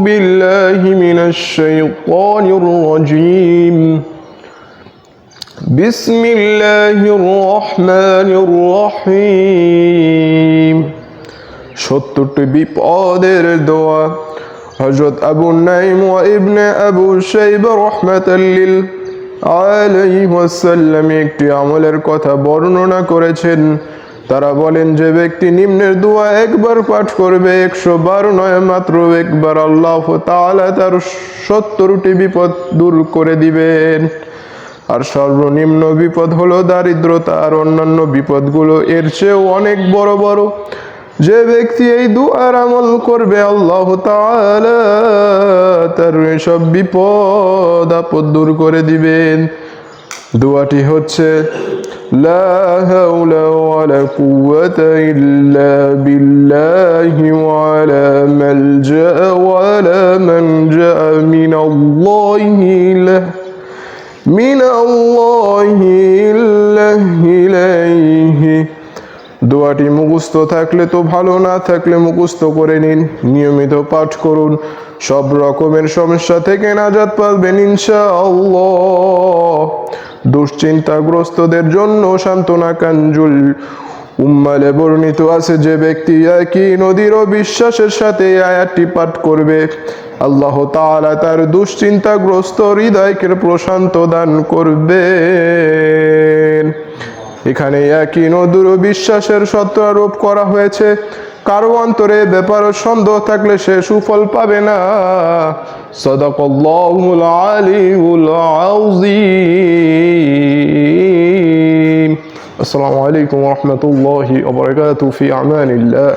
بالله من الشيطان الرجيم بسم الله الرحمن الرحيم সত্তরটি বিপদের দোয়া হজরত আবু নাইম ওয়া ইবনে আবু শাইবা রহমাতাল্লিল আলাইহি ওয়াসাল্লাম একটি আমলের কথা বর্ণনা করেছেন তারা বলেন, যে ব্যক্তি নিম্নের দোয়া একবার পাঠ করবে, একশো বার নয়, মাত্র একবার আল্লাহ তাআলা তার সত্তরটি বিপদ দূর করে দিবেন। আর সর্বনিম্ন বিপদ হলো দারিদ্রতা, আর অন্যান্য বিপদগুলো এর চেয়েও অনেক বড় বড়। যে ব্যক্তি এই দুয়ার আমল করবে, আল্লাহ তার এসব বিপদ আপদ দূর করে দিবেন। দোয়াটি হচ্ছে লা হাওলা ওয়ালা কুওয়াতা ইল্লা বিল্লাহি ওয়ালা মালজা ওয়ালা মানজা মিনাল্লাহি লাহ من الله দোয়াটি মুখস্থ থাকলে তো ভালো, না থাকলে মুখস্থ করে নিন, নিয়মিত পাঠ করুন। সব রকমের সমস্যা থেকে নাজাত পাবেন ইনশাআল্লাহ। দুশ্চিন্তাগ্রস্তদের জন্য সান্ত্বনা কাঞ্জুল। উম্মালে বর্ণিত আছে যে ব্যক্তি একই নদীর ও বিশ্বাসের সাথে আয়াতটি পাঠ করবে। আল্লাহ তাআলা তার দুশ্চিন্তাগ্রস্ত হৃদয়কে প্রশান্ত দান করবেন এখানে একই নদুর বিশ্বাসের সত্য আরোপ করা হয়েছে। কারও অন্তরে ব্যাপার সন্দেহ থাকলে সে সুফল পাবে না। সদাকল্লাহুল আলিউল আযীম। আসসালামু আলাইকুম রাহমাতুল্লাহি ওয়া বারাকাতুহু ফি আমানিল্লাহ।